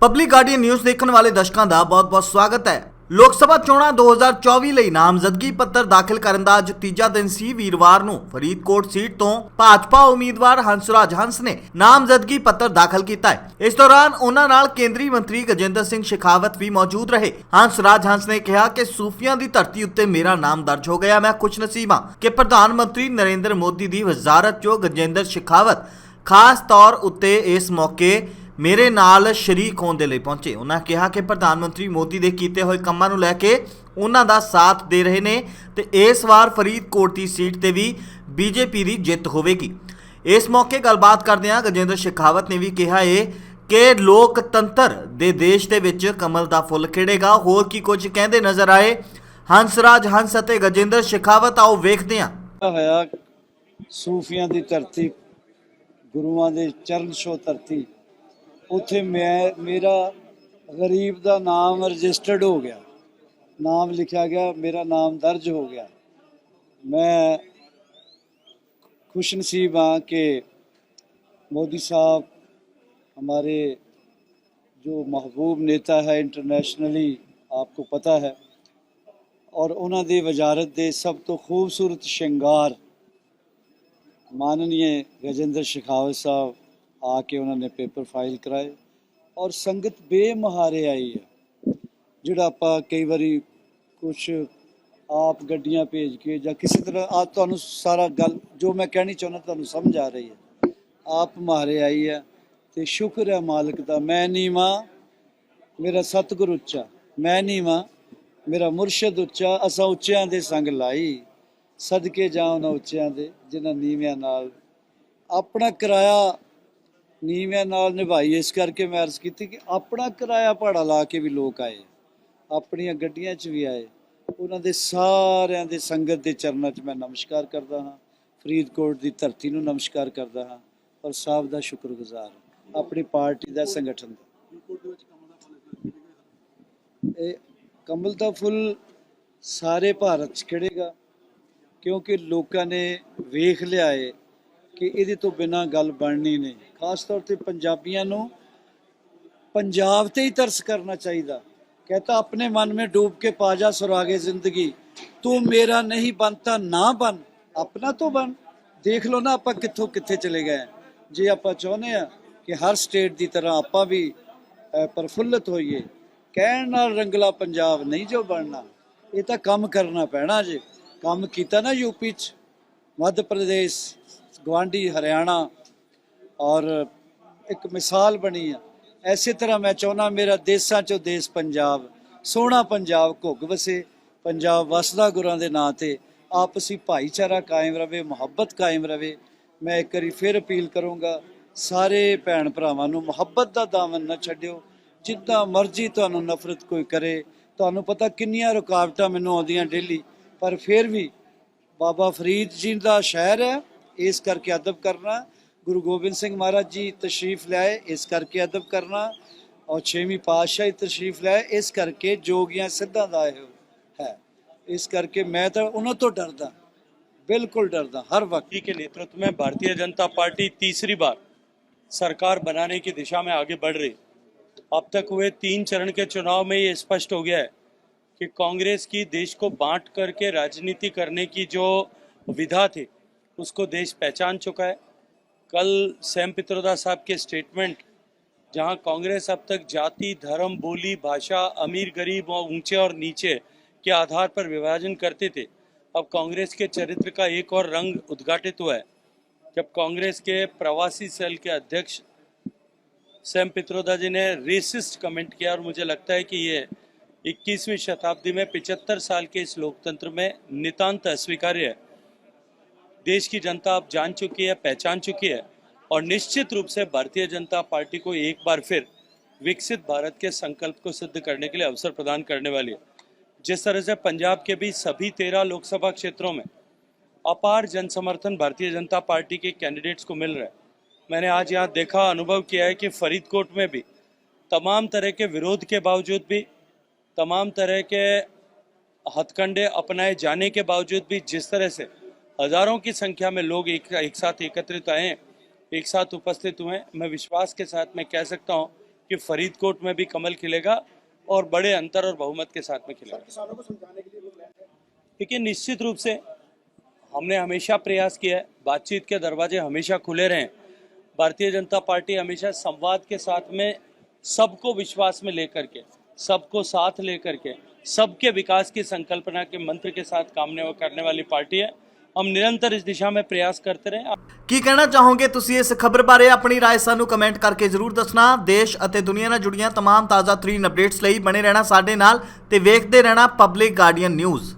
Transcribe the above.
Public guardian news ਦੇਖਣ ਵਾਲੇ ਦਰਸ਼ਕਾਂ ਦਾ ਬਹੁਤ-ਬਹੁਤ ਸਵਾਗਤ ਹੈ। ਲੋਕ ਸਭਾ ਚੋਣਾਂ 2024 ਲਈ ਨਾਮਜ਼ਦਗੀ ਪੱਤਰ ਦਾਖਲ ਕਰਨ ਦਾ ਅੱਜ ਤੀਜਾ ਦਿਨ ਸੀ ਵੀਰਵਾਰ ਨੂੰ। ਫਰੀਦਕੋਟ ਸੀਟ ਤੋਂ ਭਾਜਪਾ ਉਮੀਦਵਾਰ ਹੰਸਰਾਜ ਹੰਸ ਨੇ ਨਾਮਜ਼ਦਗੀ ਪੱਤਰ ਦਾਖਲ ਕੀਤਾ ਹੈ। ਇਸ ਦੌਰਾਨ ਉਹਨਾਂ ਨਾਲ ਕੇਂਦਰੀ ਮੰਤਰੀ ਗਜੇਂਦਰ ਸਿੰਘ ਸ਼ੇਖਾਵਤ ਵੀ ਮੌਜੂਦ ਰਹੇ। ਹੰਸਰਾਜ ਹੰਸ ਨੇ ਕਿਹਾ ਕਿ ਸੂਫੀਆਂ ਦੀ ਧਰਤੀ ਉੱਤੇ ਮੇਰਾ ਨਾਮ ਦਰਜ ਹੋ ਗਿਆ, ਮੈਂ ਖੁਸ਼ਨਸੀਬ ਹਾਂ ਕਿ ਪ੍ਰਧਾਨ ਮੰਤਰੀ ਨਰਿੰਦਰ ਮੋਦੀ ਦੀ ਵਜ਼ਾਰਤ 'ਚੋਂ ਗਜੇਂਦਰ ਸ਼ੇਖਾਵਤ ਖਾਸ ਤੌਰ ਉੱਤੇ ਇਸ ਮੌਕੇ ਮੇਰੇ ਨਾਲ ਸ਼ਰੀਕ ਹੋਣ ਦੇ ਲਈ ਪਹੁੰਚੇ। ਉਹਨਾਂ ਕਿਹਾ ਕਿ ਪ੍ਰਧਾਨ ਮੰਤਰੀ ਮੋਦੀ ਦੇ ਕੀਤੇ ਹੋਏ ਕੰਮਾਂ ਨੂੰ ਲੈ ਕੇ ਉਹਨਾਂ ਦਾ ਸਾਥ ਦੇ ਰਹੇ ਨੇ ਤੇ ਇਸ ਵਾਰ ਫਰੀਦਕੋਟ ਦੀ ਸੀਟ ਤੇ ਵੀ ਬੀਜੇਪੀ ਦੀ ਜਿੱਤ ਹੋਵੇਗੀ। ਇਸ ਮੌਕੇ ਗੱਲਬਾਤ ਕਰਦਿਆਂ ਗਜੇਂਦਰ ਸ਼ੇਖਾਵਤ ਨੇ ਵੀ ਕਿਹਾ ਏ ਕਿ ਲੋਕਤੰਤਰ ਦੇ ਦੇਸ਼ ਦੇ ਵਿੱਚ ਕਮਲ ਦਾ ਫੁੱਲ ਖਿੜੇਗਾ। ਹੋਰ ਕੀ ਕੁਝ ਕਹਿੰਦੇ ਨਜ਼ਰ ਆਏ? ਹੰਸਰਾਜ ਹੰਸ ਅਤੇ ਗਜੇਂਦਰ ਸ਼ੇਖਾਵਤ, ਆਓ ਵੇਖਦੇ ਹਾਂ। ਹੋਇਆ ਸੂਫੀਆਂ ਦੀ ਧਰਤੀ ਗੁਰੂਆਂ ਦੇ ਚਰਨ ਛੋਹ ਧਰਤੀ ਉੱਥੇ ਮੈਂ ਮੇਰਾ ਗਰੀਬ ਦਾ ਨਾਮ ਰਜਿਸਟਰਡ ਹੋ ਗਿਆ ਨਾਮ ਲਿਖਿਆ ਗਿਆ ਮੇਰਾ ਨਾਮ ਦਰਜ ਹੋ ਗਿਆ ਮੈਂ खुशनसीब हाँ कि मोदी साहब हमारे जो महबूब नेता है इंटरनेशनली आपको पता है और उन्होंने दे वजारत दे सब तो खूबसूरत शंगार माननीय गजेंद्र शेखावत साहब ਆ ਕੇ ਉਹਨਾਂ ਨੇ ਪੇਪਰ ਫਾਈਲ ਕਰਾਏ ਔਰ ਸੰਗਤ ਬੇਮਹਾਰੇ ਆਈ ਹੈ। ਜਿਹੜਾ ਆਪਾਂ ਕਈ ਵਾਰੀ ਕੁਝ ਆਪ ਗੱਡੀਆਂ ਭੇਜ ਕੇ ਜਾਂ ਕਿਸੇ ਤਰ੍ਹਾਂ ਆ ਤੁਹਾਨੂੰ ਸਾਰਾ ਗੱਲ, ਜੋ ਮੈਂ ਕਹਿਣੀ ਚਾਹੁੰਦਾ ਤੁਹਾਨੂੰ ਸਮਝ ਆ ਰਹੀ ਹੈ। ਆਪ ਮਾਰੇ ਆਈ ਹੈ ਤੇ ਸ਼ੁਕਰ ਹੈ ਮਾਲਕ ਦਾ, ਮੈਂ ਨੀਵਾਂ ਮੇਰਾ ਸਤਿਗੁਰ ਉੱਚਾ, ਮੈਂ ਨੀਵਾਂ ਮੇਰਾ ਮੁਰਸ਼ਿਦ ਉੱਚਾ, ਅਸਾਂ ਉੱਚਿਆਂ ਦੇ ਸੰਗ ਲਾਈ। ਸਦਕੇ ਜਾ ਉਹਨਾਂ ਉੱਚਿਆਂ ਦੇ, ਜਿਨ੍ਹਾਂ ਨੀਵਿਆਂ ਨਾਲ ਆਪਣਾ ਕਿਰਾਇਆ ਨੀਵਿਆਂ ਨਾਲ ਨਿਭਾਈ, ਇਸ ਕਰਕੇ ਮੈਂ ਅਰਜ਼ ਕੀਤੀ ਕਿ ਆਪਣਾ ਕਿਰਾਇਆ ਭਾੜਾ ਲਾ ਕੇ ਵੀ ਲੋਕ ਆਏ, ਆਪਣੀਆਂ ਗੱਡੀਆਂ 'ਚ ਵੀ ਆਏ। ਉਹਨਾਂ ਦੇ ਸਾਰਿਆਂ ਦੇ ਸੰਗਤ ਦੇ ਚਰਨਾਂ 'ਚ ਮੈਂ ਨਮਸਕਾਰ ਕਰਦਾ ਹਾਂ, ਫਰੀਦਕੋਟ ਦੀ ਧਰਤੀ ਨੂੰ ਨਮਸਕਾਰ ਕਰਦਾ ਹਾਂ, ਔਰ ਸਾਹਿਬ ਦਾ ਸ਼ੁਕਰਗੁਜ਼ਾਰ ਆਪਣੀ ਪਾਰਟੀ ਦਾ ਸੰਗਠਨ ਦਾ। ਇਹ ਕਮਲ ਦਾ ਫੁੱਲ ਸਾਰੇ ਭਾਰਤ 'ਚ ਖਿੜੇਗਾ, ਕਿਉਂਕਿ ਲੋਕਾਂ ਨੇ ਵੇਖ ਲਿਆ ਏ ਕਿ ਇਹਦੇ ਤੋਂ ਬਿਨਾ ਗੱਲ ਬਣਨੀ ਨਹੀਂ। ਖਾਸ ਤੌਰ ਤੇ ਪੰਜਾਬੀਆਂ ਨੂੰ ਪੰਜਾਬ ਤੇ ਹੀ ਤਰਸ ਕਰਨਾ ਚਾਹੀਦਾ। ਕਹਤਾ ਆਪਣੇ ਮਨ ਮੇ ਡੂਬ ਕੇ ਪਾ ਜਾ ਸੁਰਾਗੇ ਜ਼ਿੰਦਗੀ। ਤੂੰ ਮੇਰਾ ਨਹੀਂ ਬਣਤਾ ਨਾ ਬਣ, ਆਪਣਾ ਤੋਂ ਬਣ। ਦੇਖ ਲਓ ਨਾ ਆਪਾਂ ਕਿੱਥੋਂ ਕਿੱਥੇ ਚਲੇ ਗਏ ਜੇ ਆਪਾਂ ਚਾਹੁੰਦੇ ਆ ਕਿ ਹਰ ਸਟੇਟ ਦੀ ਤਰ੍ਹਾਂ ਆਪਾਂ ਵੀ ਪਰਫੁੱਲਤ ਹੋਈਏ, ਕਹਿਣ ਨਾਲ ਰੰਗਲਾ ਪੰਜਾਬ ਨਹੀਂ ਜੋ ਬਣਨਾ। ਇਹ ਤਾਂ ਕੰਮ ਕਰਨਾ ਪੈਣਾ ਜੇ। ਕੰਮ ਕੀਤਾ ਨਾ ਯੂਪੀ ਚ, ਮੱਧ ਪ੍ਰਦੇਸ਼ ਗਵਾਂਡੀ ਹਰਿਆਣਾ ਔਰ ਇੱਕ ਮਿਸਾਲ ਬਣੀ ਆ। ਐਸੇ ਤਰ੍ਹਾਂ ਮੈਂ ਚਾਹੁੰਦਾ ਮੇਰਾ ਦੇਸਾਂ ਚੋਂ ਦੇਸ ਪੰਜਾਬ, ਸੋਹਣਾ ਪੰਜਾਬ ਘੁੱਗ ਵਸੇ, ਪੰਜਾਬ ਵਸਦਾ ਗੁਰਾਂ ਦੇ ਨਾਂ ਤੇ, ਆਪਸੀ ਭਾਈਚਾਰਾ ਕਾਇਮ ਰਵੇ, ਮੁਹੱਬਤ ਕਾਇਮ ਰਵੇ। ਮੈਂ ਇੱਕ ਵਾਰੀ ਫਿਰ ਅਪੀਲ ਕਰੂੰਗਾ, ਸਾਰੇ ਭੈਣ ਭਰਾਵਾਂ ਨੂੰ ਮੁਹੱਬਤ ਦਾ ਦਾਮਨ ਨਾ ਛੱਡਿਓ। ਜਿੱਦਾਂ ਮਰਜ਼ੀ ਤੁਹਾਨੂੰ ਨਫ਼ਰਤ ਕੋਈ ਕਰੇ, ਤੁਹਾਨੂੰ ਪਤਾ ਕਿੰਨੀਆਂ ਰੁਕਾਵਟਾਂ ਮੈਨੂੰ ਆਉਂਦੀਆਂ ਡੇਲੀ, ਪਰ ਫਿਰ ਵੀ ਬਾਬਾ ਫਰੀਦ ਜੀ ਦਾ ਸ਼ਹਿਰ ਹੈ ਇਸ ਕਰਕੇ ਅਦਬ ਕਰਨਾ ਗੁਰੂ ਗੋਬਿੰਦ ਸਿੰਘ ਮਹਾਰਾਜ ਜੀ ਤਸ਼ਰੀਫ ਲਿਆਏ ਇਸ ਕਰਕੇ ਅਦਬ ਕਰਨਾ ਔਰ ਛੇਵੀਂ ਪਾਤਸ਼ਾਹੀ ਤਸ਼ਰੀਫ ਲਿਆਏ ਇਸ ਕਰਕੇ ਜੋਗੀਆਂ ਸਿੱਧਾਂ ਦਾ ਇਹ ਹੈ ਇਸ ਕਰਕੇ ਮੈਂ ਤਾਂ ਉਹਨਾਂ ਤੋਂ ਡਰਦਾ ਬਿਲਕੁਲ ਡਰਦਾ ਹਰ ਵਕਤ मोदी के नेतृत्व में भारतीय जनता पार्टी तीसरी बार सरकार बनाने की दिशा में आगे बढ़ रही अब तक हुए तीन चरण के चुनाव में ये स्पष्ट हो गया है कि कांग्रेस की देश को बांट करके राजनीति करने की जो विधा थी उसको देश पहचान चुका है। कल सैम पित्रोदा साहब के स्टेटमेंट जहाँ कांग्रेस अब तक जाति, धर्म, बोली, भाषा, अमीर, गरीब और ऊँचे और नीचे के आधार पर विभाजन करते थे, अब कांग्रेस के चरित्र का एक और रंग उद्घाटित हुआ है। जब कांग्रेस के प्रवासी सेल के अध्यक्ष सैम पित्रोदा जी ने रेसिस्ट कमेंट किया और मुझे लगता है कि ये 21वीं शताब्दी में 75 साल के इस लोकतंत्र में नितांत अस्वीकार्य है। देश की जनता अब जान चुकी है, पहचान चुकी है और निश्चित रूप से भारतीय जनता पार्टी को एक बार फिर विकसित भारत के संकल्प को सिद्ध करने के लिए अवसर प्रदान करने वाली है। जिस तरह से पंजाब के भी सभी तेरह लोकसभा क्षेत्रों में अपार जन समर्थन भारतीय जनता पार्टी के कैंडिडेट्स को मिल रहा है, मैंने आज यहाँ देखा, अनुभव किया है कि फरीदकोट में भी तमाम तरह के विरोध के बावजूद भी, तमाम तरह के हथकंडे अपनाए जाने के बावजूद भी जिस तरह से हज़ारों की संख्या में लोग एक, एक साथ एकत्रित आए एक साथ उपस्थित हुए। हैं, मैं विश्वास के साथ मैं कह सकता हूँ कि फरीदकोट में भी कमल खिलेगा और बड़े अंतर और बहुमत के साथ में खिलेगा। देखिए निश्चित रूप से हमने हमेशा प्रयास किया है बातचीत के दरवाजे हमेशा खुले रहें। भारतीय जनता पार्टी हमेशा संवाद के साथ में सबको विश्वास में लेकर के सबको साथ लेकर के सबके विकास की संकल्पना के मंत्र के साथ काम करने वाली पार्टी है। हम निरंतर इस दिशा में प्रयास करते रहे ਕੀ ਕਹਿਣਾ ਚਾਹੋਗੇ ਤੁਸੀਂ ਇਸ ਖਬਰ ਬਾਰੇ ਆਪਣੀ رائے ਸਾਨੂੰ ਕਮੈਂਟ ਕਰਕੇ ਜਰੂਰ ਦੱਸਣਾ ਦੇਸ਼ ਅਤੇ ਦੁਨੀਆ ਨਾਲ ਜੁੜੀਆਂ तमाम ਤਾਜ਼ਾ ਤਰੀਨ ਅਪਡੇਟਸ ਲਈ ਬਣੇ ਰਹਿਣਾ ਸਾਡੇ ਨਾਲ ਤੇ ਵੇਖਦੇ ਰਹਿਣਾ ਪਬਲਿਕ ਗਾਰਡੀਅਨ ਨਿਊਜ਼